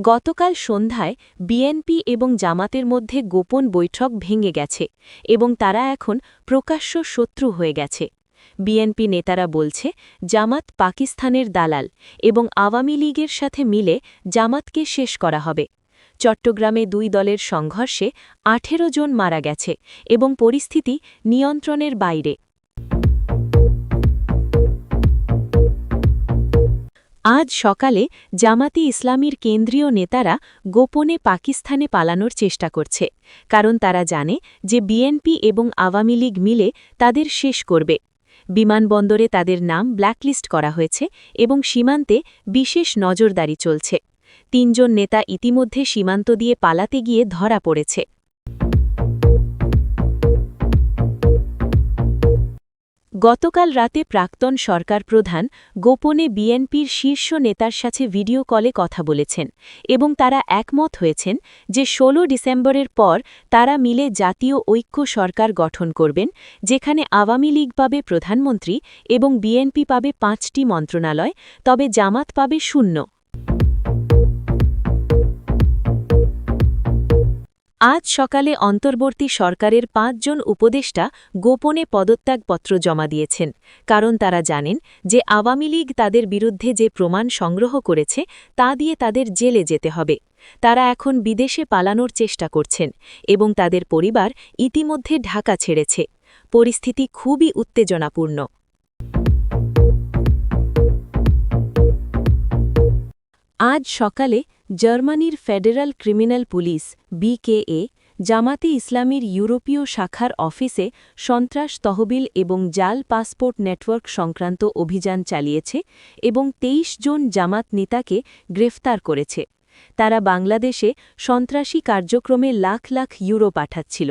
গতকাল সন্ধ্যায় বিএনপি এবং জামাতের মধ্যে গোপন বৈঠক ভেঙে গেছে এবং তারা এখন প্রকাশ্য শত্রু হয়ে গেছে। বিএনপি নেতারা বলছে, জামাত পাকিস্তানের দালাল এবং আওয়ামী লীগের সাথে মিলে জামাতকে শেষ করা হবে। চট্টগ্রামে দুই দলের সংঘর্ষে আঠেরো জন মারা গেছে এবং পরিস্থিতি নিয়ন্ত্রণের বাইরে। আজ সকালে জামাতি ইসলামীর কেন্দ্রীয় নেতারা গোপনে পাকিস্তানে পালানোর চেষ্টা করছে, কারণ তারা জানে যে বিএনপি এবং আওয়ামী লীগ মিলে তাদের শেষ করবে। বিমানবন্দরে তাদের নাম ব্ল্যাকলিস্ট করা হয়েছে এবং সীমান্তে বিশেষ নজরদারি চলছে। তিনজন নেতা ইতিমধ্যে সীমান্ত দিয়ে পালাতে গিয়ে ধরা পড়েছে। গতকাল রাতে প্রাক্তন সরকার প্রধান গোপনে বিএনপির শীর্ষ নেতার সাথে ভিডিও কলে কথা বলেছেন এবং তারা একমত হয়েছেন যে ১৬ ডিসেম্বরের পর তারা মিলে জাতীয় ঐক্য সরকার গঠন করবেন, যেখানে আওয়ামী লীগ পাবে প্রধানমন্ত্রী এবং বিএনপি পাবে পাঁচটি মন্ত্রণালয়, তবে জামাত পাবে শূন্য। আজ সকালে অন্তর্বর্তী সরকারের পাঁচজন উপদেষ্টা গোপনে পদত্যাগপত্র জমা দিয়েছেন, কারণ তারা জানেন যে আওয়ামী লীগ তাদের বিরুদ্ধে যে প্রমাণ সংগ্রহ করেছে, তা দিয়ে তাদের জেলে যেতে হবে। তারা এখন বিদেশে পালানোর চেষ্টা করছেন এবং তাদের পরিবার ইতিমধ্যে ঢাকা ছেড়েছে। পরিস্থিতি খুবই উত্তেজনাপূর্ণ। আজ সকালে জার্মানির ফেডারাল ক্রিমিনাল পুলিশ, বিকেএ, জামাতে ইসলামীর ইউরোপীয় শাখার অফিসে সন্ত্রাস তহবিল এবং জাল পাসপোর্ট নেটওয়ার্ক সংক্রান্ত অভিযান চালিয়েছে এবং ২৩ জন জামাত নেতাকে গ্রেফতার করেছে। তারা বাংলাদেশে সন্ত্রাসী কার্যক্রমে লাখ লাখ ইউরো পাঠাচ্ছিল।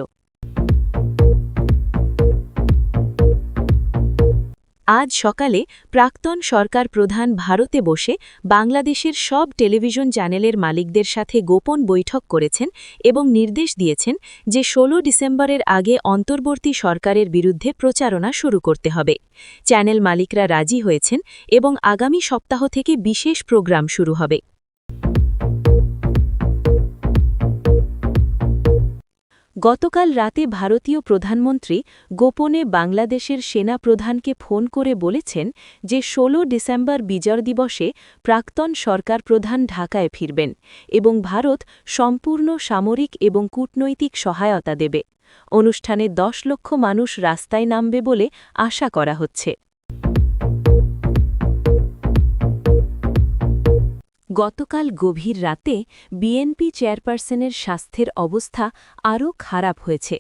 আজ সকালে প্রাক্তন সরকার প্রধান ভারতে বসে বাংলাদেশের সব টেলিভিশন চ্যানেলের মালিকদের সাথে গোপন বৈঠক করেছেন এবং নির্দেশ দিয়েছেন যে ১৬ ডিসেম্বরের আগে অন্তর্বর্তী সরকারের বিরুদ্ধে প্রচারণা শুরু করতে হবে। চ্যানেল মালিকরা রাজি হয়েছেন এবং আগামী সপ্তাহ থেকে বিশেষ প্রোগ্রাম শুরু হবে। গতকাল রাতে ভারতীয় প্রধানমন্ত্রী গোপনে বাংলাদেশের সেনা প্রধানকে ফোন করে বলেছেন যে ১৬ ডিসেম্বর বিজয় দিবসে প্রাক্তন সরকার প্রধান ঢাকায় ফিরবেন এবং ভারত সম্পূর্ণ সামরিক এবং কূটনৈতিক সহায়তা দেবে। অনুষ্ঠানে দশ লক্ষ মানুষ রাস্তায় নামবে বলে আশা করা হচ্ছে। গতকাল গভীর রাতে বিএনপি চেয়ারপারসনের স্বাস্থ্যের অবস্থা আরও খারাপ হয়েছে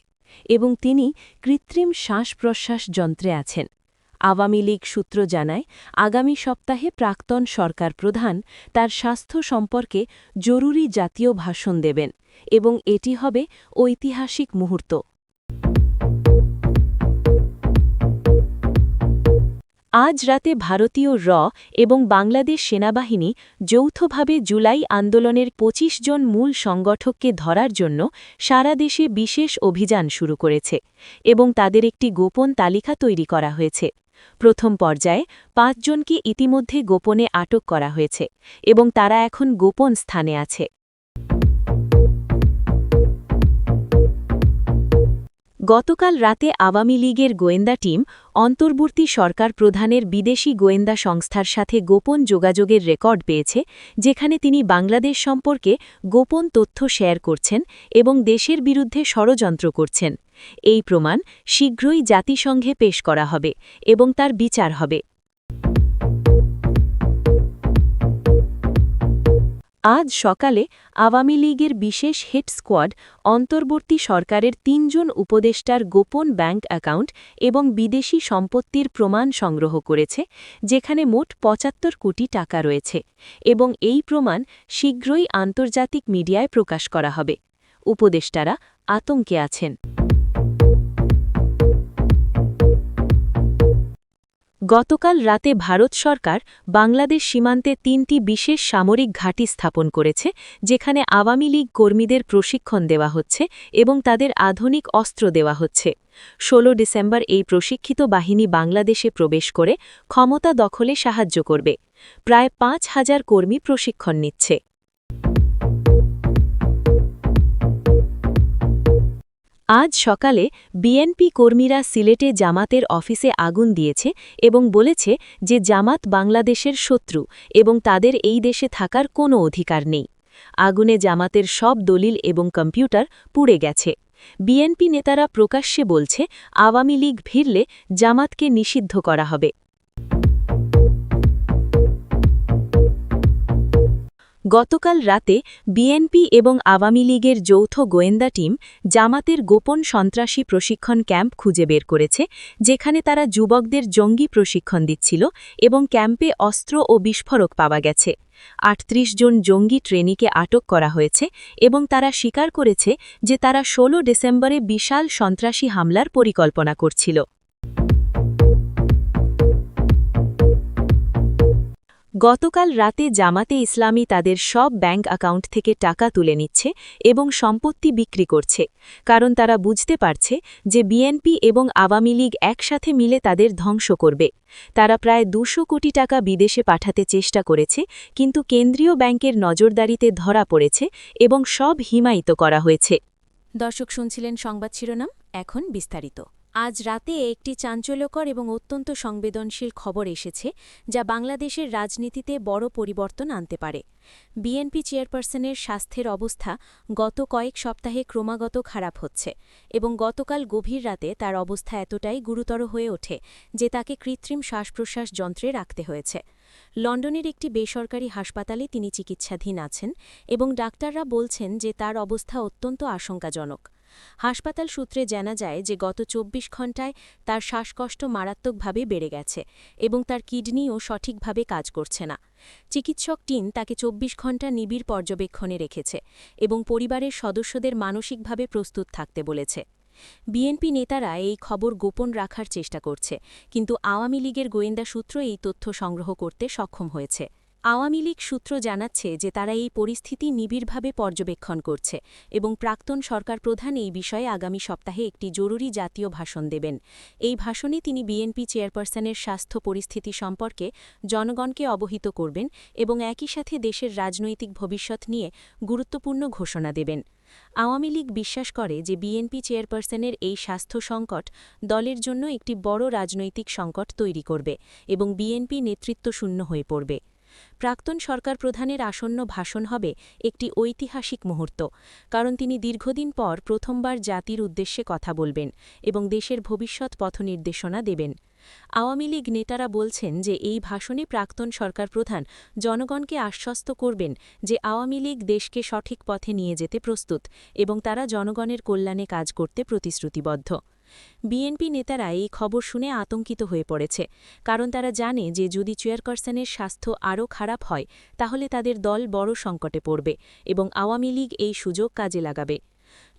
এবং তিনি কৃত্রিম শ্বাস প্রশ্বাস যন্ত্রে আছেন। আওয়ামী লীগ সূত্র জানায়, আগামী সপ্তাহে প্রাক্তন সরকার প্রধান তার স্বাস্থ্য সম্পর্কে জরুরি জাতীয় ভাষণ দেবেন এবং এটি হবে ঐতিহাসিক মুহূর্ত। আজ রাতে ভারতীয় র এবং বাংলাদেশ সেনাবাহিনী যৌথভাবে জুলাই আন্দোলনের ২৫ জন মূল সংগঠককে ধরার জন্য সারা দেশে বিশেষ অভিযান শুরু করেছে এবং তাদের একটি গোপন তালিকা তৈরি করা হয়েছে। প্রথম পর্যায়ে পাঁচজনকে ইতিমধ্যে গোপনে আটক করা হয়েছে এবং তারা এখন গোপন স্থানে আছে। গতকাল রাতে আওয়ামী লীগের গোয়েন্দা টিম অন্তর্বর্তী সরকার প্রধানের বিদেশি গোয়েন্দা সংস্থার সাথে গোপন যোগাযোগের রেকর্ড পেয়েছে, যেখানে তিনি বাংলাদেশ সম্পর্কে গোপন তথ্য শেয়ার করছেন এবং দেশের বিরুদ্ধে ষড়যন্ত্র করছেন। এই প্রমাণ শীঘ্রই জাতিসংঘে পেশ করা হবে এবং তার বিচার হবে। আজ সকালে আওয়ামী লীগের বিশেষ হেড স্কোয়াড অন্তর্বর্তী সরকারের তিনজন উপদেষ্টার গোপন ব্যাংক অ্যাকাউন্ট এবং বিদেশি সম্পত্তির প্রমাণ সংগ্রহ করেছে, যেখানে মোট পঁচাত্তর কোটি টাকা রয়েছে এবং এই প্রমাণ শীঘ্রই আন্তর্জাতিক মিডিয়ায় প্রকাশ করা হবে। উপদেষ্টারা আতঙ্কে আছেন। গতকাল রাতে ভারত সরকার বাংলাদেশ সীমান্তে তিনটি বিশেষ সামরিক ঘাঁটি স্থাপন করেছে, যেখানে আওয়ামী লীগ কর্মীদের প্রশিক্ষণ দেওয়া হচ্ছে এবং তাদের আধুনিক অস্ত্র দেওয়া হচ্ছে। ১৬ ডিসেম্বর এই প্রশিক্ষিত বাহিনী বাংলাদেশে প্রবেশ করে ক্ষমতা দখলে সাহায্য করবে। প্রায় পাঁচ হাজার কর্মী প্রশিক্ষণ নিচ্ছে। আজ সকালে বিএনপি কর্মীরা সিলেটে জামাতের অফিসে আগুন দিয়েছে এবং বলেছে যে জামাত বাংলাদেশের শত্রু এবং তাদের এই দেশে থাকার কোনো অধিকার নেই। আগুনে জামাতের সব দলিল এবং কম্পিউটার পুড়ে গেছে। বিএনপি নেতারা প্রকাশ্যে বলছে, আওয়ামী লীগ ভিড়লে জামাতকে নিষিদ্ধ করা হবে। গতকাল রাতে বিএনপি এবং আওয়ামী লীগের যৌথ গোয়েন্দা টিম জামাতের গোপন সন্ত্রাসী প্রশিক্ষণ ক্যাম্প খুঁজে বের করেছে, যেখানে তারা যুবকদের জঙ্গি প্রশিক্ষণ দিচ্ছিল এবং ক্যাম্পে অস্ত্র ও বিস্ফোরক পাওয়া গেছে। আটত্রিশ জন জঙ্গি ট্রেনিকে আটক করা হয়েছে এবং তারা স্বীকার করেছে যে তারা ১৬ ডিসেম্বরে বিশাল সন্ত্রাসী হামলার পরিকল্পনা করছিল। গতকাল রাতে জামাতে ইসলামী তাদের সব ব্যাংক অ্যাকাউন্ট থেকে টাকা তুলে নিচ্ছে এবং সম্পত্তি বিক্রি করছে। কারণ তারা বুঝতে পারছে যে বিএনপি এবং আওয়ামী লীগ একসাথে মিলে তাদের ধ্বংস করবে। তারা প্রায় দুশো কোটি টাকা বিদেশে পাঠাতে চেষ্টা করেছে, কিন্তু কেন্দ্রীয় ব্যাংকের নজরদারিতে ধরা পড়েছে এবং সব হিমায়িত করা হয়েছে। দর্শক শুনছিলেন সংবাদ শিরোনাম, এখন বিস্তারিত। আজ রাতে একটি চাঞ্চল্যকর এবং অত্যন্ত সংবেদনশীল খবর এসেছে, যা বাংলাদেশের রাজনীতিতে বড় পরিবর্তন আনতে পারে। বিএনপি চেয়ারপারসনের স্বাস্থ্যের অবস্থা গত কয়েক সপ্তাহে ক্রমাগত খারাপ হচ্ছে এবং গতকাল গভীর রাতে তার অবস্থা এতটাই গুরুতর হয়ে ওঠে যে তাকে কৃত্রিম শ্বাস প্রশ্বাস যন্ত্রে রাখতে হয়েছে। লন্ডনের একটি বেসরকারি হাসপাতালে তিনি চিকিৎসাধীন আছেন এবং ডাক্তাররা বলছেন যে তার অবস্থা অত্যন্ত আশঙ্কাজনক। হাসপাতাল সূত্রে জানা যায় যে গত ২৪ ঘণ্টায় তার শ্বাসকষ্ট মারাত্মকভাবে বেড়ে গেছে এবং তার কিডনিও সঠিকভাবে কাজ করছে না। চিকিৎসক টিম তাকে ২৪ ঘণ্টা নিবিড় পর্যবেক্ষণে রেখেছে এবং পরিবারের সদস্যদের মানসিকভাবে প্রস্তুত থাকতে বলেছে। বিএনপি নেতারা এই খবর গোপন রাখার চেষ্টা করছে, কিন্তু আওয়ামী লীগের গোয়েন্দা সূত্র এই তথ্য সংগ্রহ করতে সক্ষম হয়েছে। আওয়ামী লীগ সূত্র জানাচ্ছে যে তারা এই পরিস্থিতি নিবিড়ভাবে পর্যবেক্ষণ করছে এবং প্রাক্তন সরকার প্রধান এই বিষয়ে আগামী সপ্তাহে একটি জরুরি জাতীয় ভাষণ দেবেন। এই ভাষণে তিনি বিএনপি চেয়ারপারসনের স্বাস্থ্য পরিস্থিতি সম্পর্কে জনগণকে অবহিত করবেন এবং একই সাথে দেশের রাজনৈতিক ভবিষ্যৎ নিয়ে গুরুত্বপূর্ণ ঘোষণা দেবেন। আওয়ামী লীগ বিশ্বাস করে যে বিএনপি চেয়ারপারসনের এই স্বাস্থ্য সংকট দলের জন্য একটি বড় রাজনৈতিক সংকট তৈরি করবে এবং বিএনপি নেতৃত্ব শূন্য হয়ে পড়বে। প্রাক্তন সরকার প্রধানের আসন্ন ভাষণ হবে একটি ঐতিহাসিক মুহূর্ত, কারণ তিনি দীর্ঘদিন পর প্রথমবার জাতির উদ্দেশ্যে কথা বলবেন এবং দেশের ভবিষ্যৎ পথনির্দেশনা দেবেন। আওয়ামী লীগ নেতারা বলছেন যে এই ভাষণে প্রাক্তন সরকার প্রধান জনগণকে আশ্বস্ত করবেন যে আওয়ামী লীগ দেশকে সঠিক পথে নিয়ে যেতে প্রস্তুত এবং তারা জনগণের কল্যাণে কাজ করতে প্রতিশ্রুতিবদ্ধ। বিএনপি নেতারা এই খবর শুনে আতঙ্কিত হয়ে পড়েছে, কারণ তারা জানে যে যদি চেয়ারপারসনের স্বাস্থ্য আরও খারাপ হয়, তাহলে তাদের দল বড় সংকটে পড়বে এবং আওয়ামী লীগ এই সুযোগ কাজে লাগাবে।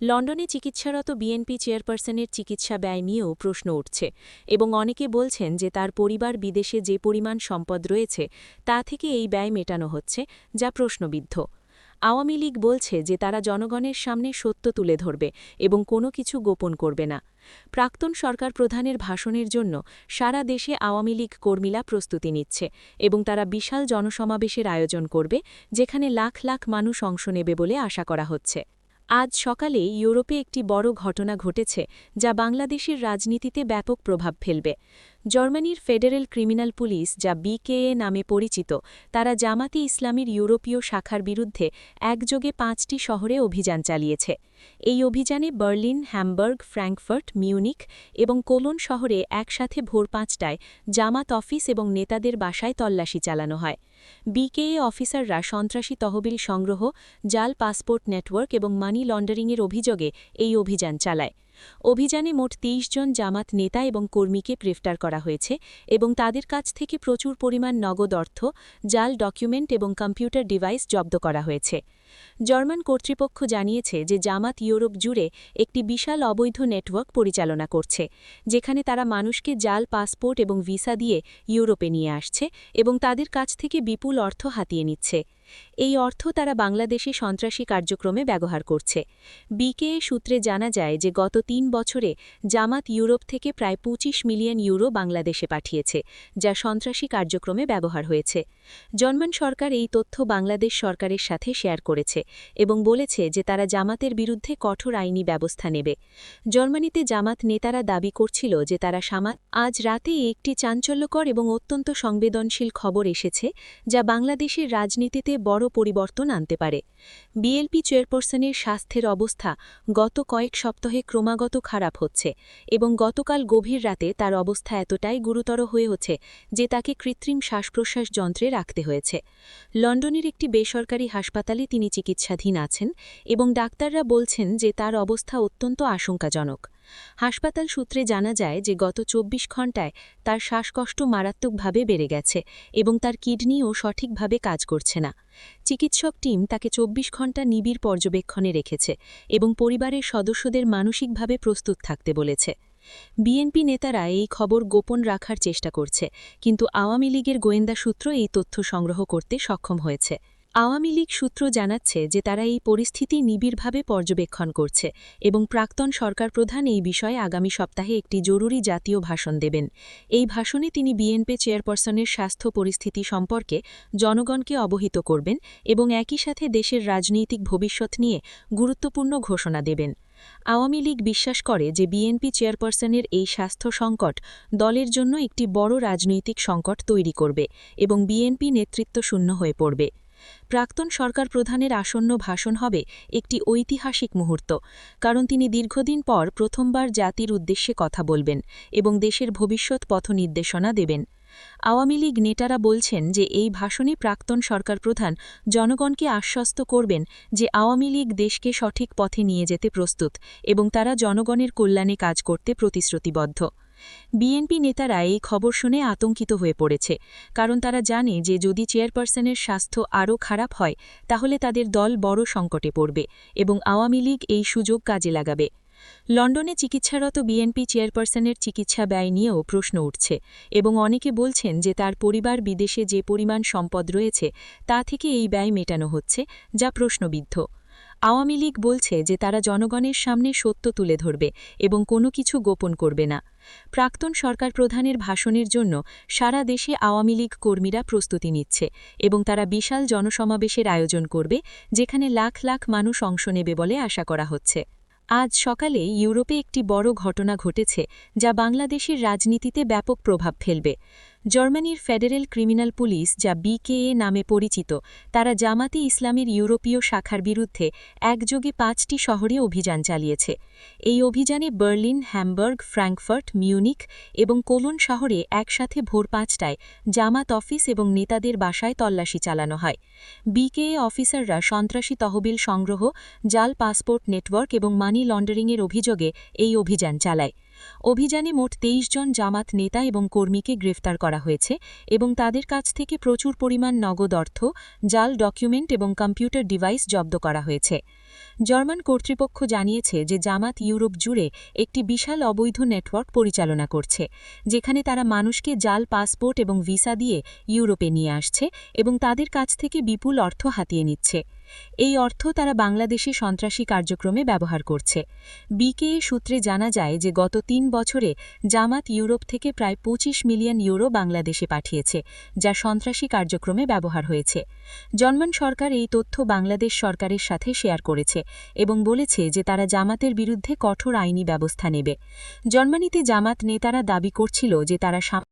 লন্ডনে চিকিৎসারত বিএনপি চেয়ারপারসনের চিকিৎসা ব্যয় নিয়েও প্রশ্ন উঠছে এবং অনেকে বলছেন যে তার পরিবার বিদেশে যে পরিমাণ সম্পদ রয়েছে, তা থেকে এই ব্যয় মেটানো হচ্ছে, যা প্রশ্নবিদ্ধ। আওয়ামী লীগ বলছে যে তারা জনগণের সামনে সত্য তুলে ধরবে এবং কোনো কিছু গোপন করবে না। প্রাক্তন সরকার প্রধানের ভাষণের জন্য সারা দেশে আওয়ামী লীগ কর্মীরা প্রস্তুতি নিচ্ছে এবং তারা বিশাল জনসমাবেশের আয়োজন করবে, যেখানে লাখ লাখ মানুষ অংশ নেবে বলে আশা করা হচ্ছে। আজ সকালে ইউরোপে একটি বড় ঘটনা ঘটেছে, যা বাংলাদেশের রাজনীতিতে ব্যাপক প্রভাব ফেলবে। জার্মানির ফেডারেল ক্রিমিনাল পুলিশ, যা বিকেএ নামে পরিচিত, তারা জামাতি ইসলামীর ইউরোপীয় শাখার বিরুদ্ধে একযোগে পাঁচটি শহরে অভিযান চালিয়েছে। এই অভিযানে বার্লিন, হ্যামবার্গ, ফ্র্যাঙ্কফার্ট মিউনিক এবং কোলন শহরে একসাথে ভোর পাঁচটায় জামাত অফিস এবং নেতাদের বাসায় তল্লাশি চালানো হয়। বিকেএ অফিসাররা সন্ত্রাসী তহবিল সংগ্রহ, জাল পাসপোর্ট নেটওয়ার্ক এবং মানি লন্ডারিংয়ের অভিযোগে এই অভিযান চালায়। অভিযানে মোট ২৩ জন জামাত নেতা এবং কর্মীকে গ্রেফতার করা হয়েছে এবং তাদের কাছ থেকে প্রচুর পরিমাণ নগদ অর্থ, জাল ডকুমেন্ট এবং কম্পিউটার ডিভাইস জব্দ করা হয়েছে। জার্মান কর্তৃপক্ষ জানিয়েছে যে জামাত ইউরোপ জুড়ে একটি বিশাল অবৈধ নেটওয়ার্ক পরিচালনা করছে, যেখানে তারা মানুষকে জাল, পাসপোর্ট এবং ভিসা দিয়ে ইউরোপে নিয়ে আসছে এবং তাদের কাছ থেকে বিপুল অর্থ হাতিয়ে নিচ্ছে। এই অর্থ তারা বাংলাদেশে সন্ত্রাসী কার্যক্রমে ব্যবহার করছে। বিকেএ সূত্রে জানা যায় যে গত তিন বছরে জামাত ইউরোপ থেকে প্রায় ২৫ মিলিয়ন ইউরো বাংলাদেশে পাঠিয়েছে, যা সন্ত্রাসী কার্যক্রমে ব্যবহার হয়েছে। জার্মান সরকার এই তথ্য বাংলাদেশ সরকারের সাথে শেয়ার করেছে এবং বলেছে যে তারা জামাতের বিরুদ্ধে কঠোর আইনি ব্যবস্থা নেবে। জার্মানিতে জামাত নেতারা দাবি করছিল যে তারা সামা আজ রাতে একটি চাঞ্চল্যকর এবং অত্যন্ত সংবেদনশীল খবর এসেছে, যা বাংলাদেশের রাজনীতিতে বড় পরিবর্তন আনতে পারে। বিএলপি চেয়ারপারসনের স্বাস্থ্যের অবস্থা গত কয়েক সপ্তাহে ক্রমাগত খারাপ হচ্ছে এবং গতকাল গভীর রাতে তার অবস্থা এতটাই গুরুতর হয়ে হচ্ছে যে তাকে কৃত্রিম শ্বাসপ্রশ্বাস যন্ত্রে রাখতে হয়েছে। লন্ডনের একটি বেসরকারি হাসপাতালে তিনি চিকিৎসাধীন আছেন এবং ডাক্তাররা বলছেন যে তার অবস্থা অত্যন্ত আশঙ্কাজনক। হাসপাতাল সূত্রে জানা যায় যে গত ২৪ ঘণ্টায় তার শ্বাসকষ্ট মারাত্মকভাবে বেড়ে গেছে এবং তার কিডনিও সঠিকভাবে কাজ করছে না। চিকিৎসক টিম তাকে ২৪ ঘণ্টা নিবিড় পর্যবেক্ষণে রেখেছে এবং পরিবারের সদস্যদের মানসিকভাবে প্রস্তুত থাকতে বলেছে। বিএনপি নেতারা এই খবর গোপন রাখার চেষ্টা করছে, কিন্তু আওয়ামী লীগের গোয়েন্দা সূত্র এই তথ্য সংগ্রহ করতে সক্ষম হয়েছে। আওয়ামী লীগ সূত্র জানাচ্ছে যে তারা এই পরিস্থিতি নিবিড়ভাবে পর্যবেক্ষণ করছে এবং প্রাক্তন সরকার প্রধান এই বিষয়ে আগামী সপ্তাহে একটি জরুরি জাতীয় ভাষণ দেবেন। এই ভাষণে তিনি বিএনপি চেয়ারপারসনের স্বাস্থ্য পরিস্থিতি সম্পর্কে জনগণকে অবহিত করবেন এবং একই সাথে দেশের রাজনৈতিক ভবিষ্যৎ নিয়ে গুরুত্বপূর্ণ ঘোষণা দেবেন। আওয়ামী লীগ বিশ্বাস করে যে বিএনপি চেয়ারপারসনের এই স্বাস্থ্য সংকট দলের জন্য একটি বড় রাজনৈতিক সংকট তৈরি করবে এবং বিএনপি নেতৃত্ব শূন্য হয়ে পড়বে। প্রাক্তন সরকার প্রধানের আসন্ন ভাষণ হবে একটি ঐতিহাসিক মুহূর্ত, কারণ তিনি দীর্ঘদিন পর প্রথমবার জাতির উদ্দেশ্যে কথা বলবেন এবং দেশের ভবিষ্যৎ পথ নির্দেশনা দেবেন। আওয়ামী লীগ নেতারা বলছেন যে এই ভাষণে প্রাক্তন সরকার প্রধান জনগণকে আশ্বস্ত করবেন যে আওয়ামী লীগ দেশকে সঠিক পথে নিয়ে যেতে প্রস্তুত এবং তারা জনগণের কল্যাণে কাজ করতে প্রতিশ্রুতিবদ্ধ। বিএনপি নেতারা এই খবর শুনে আতঙ্কিত হয়ে পড়েছে, কারণ তারা জানে যে যদি চেয়ারপারসনের স্বাস্থ্য আরও খারাপ হয়, তাহলে তাদের দল বড় সংকটে পড়বে এবং আওয়ামী লীগ এই সুযোগ কাজে লাগাবে। লন্ডনে চিকিৎসারত বিএনপি চেয়ারপারসনের চিকিৎসা ব্যয় নিয়েও প্রশ্ন উঠছে এবং অনেকে বলছেন যে তার পরিবার বিদেশে যে পরিমাণ সম্পদ রয়েছে, তা থেকে এই ব্যয় মেটানো হচ্ছে, যা প্রশ্নবিদ্ধ। আওয়ামী লীগ বলছে যে তারা জনগণের সামনে সত্য তুলে ধরবে এবং কোনো কিছু গোপন করবে না। প্রাক্তন সরকার প্রধানের ভাষণের জন্য সারা দেশে আওয়ামী লীগ কর্মীরা প্রস্তুতি নিচ্ছে এবং তারা বিশাল জনসমাবেশের আয়োজন করবে, যেখানে লাখ লাখ মানুষ অংশ নেবে বলে আশা করা হচ্ছে। আজ সকালে ইউরোপে একটি বড় ঘটনা ঘটেছে, যা বাংলাদেশের রাজনীতিতে ব্যাপক প্রভাব ফেলবে। জার্মানির ফেডারেল ক্রিমিনাল পুলিশ, যা বিকেএ নামে পরিচিত, তারা জামাতে ইসলামের ইউরোপীয় শাখার বিরুদ্ধে একযোগে পাঁচটি শহরে অভিযান চালিয়েছে। এই অভিযানে বার্লিন, হ্যামবার্গ, ফ্র্যাঙ্কফার্ট মিউনিক এবং কোলন শহরে একসাথে ভোর পাঁচটায় জামাত অফিস এবং নেতাদের বাসায় তল্লাশি চালানো হয়। বিকেএ অফিসাররা সন্ত্রাসী তহবিল সংগ্রহ, জাল পাসপোর্ট নেটওয়ার্ক এবং মানি লন্ডারিংয়ের অভিযোগে এই অভিযান চালায়। অভিযানে মোট তেইশ জন জামাত নেতা এবং কর্মীকে গ্রেফতার করা হয়েছে এবং তাদের কাছ থেকে প্রচুর পরিমাণ নগদ অর্থ, জাল ডকুমেন্ট এবং কম্পিউটার ডিভাইস জব্দ করা হয়েছে। জার্মান কর্তৃপক্ষ জানিয়েছে যে জামাত ইউরোপ জুড়ে একটি বিশাল অবৈধ নেটওয়ার্ক পরিচালনা করছে, যেখানে তারা মানুষকে জাল, পাসপোর্ট এবং ভিসা দিয়ে ইউরোপে নিয়ে আসছে এবং তাদের কাছ থেকে বিপুল অর্থ হাতিয়ে নিচ্ছে। এই অর্থ তারা বাংলাদেশে সন্ত্রাসী কার্যক্রমে ব্যবহার করছে। বিকেএ সূত্রে জানা যায় যে গত তিন বছরে জামাত ইউরোপ থেকে প্রায় ২৫ মিলিয়ন ইউরো বাংলাদেশে পাঠিয়েছে, যা সন্ত্রাসী কার্যক্রমে ব্যবহার হয়েছে। জন্মান সরকার এই তথ্য বাংলাদেশ সরকারের সাথে শেয়ার করেছে এবং বলেছে যে তারা জামাতের বিরুদ্ধে কঠোর আইনি ব্যবস্থা নেবে। জার্মানিতে জামাত নেতারা দাবি করছিল যে তারা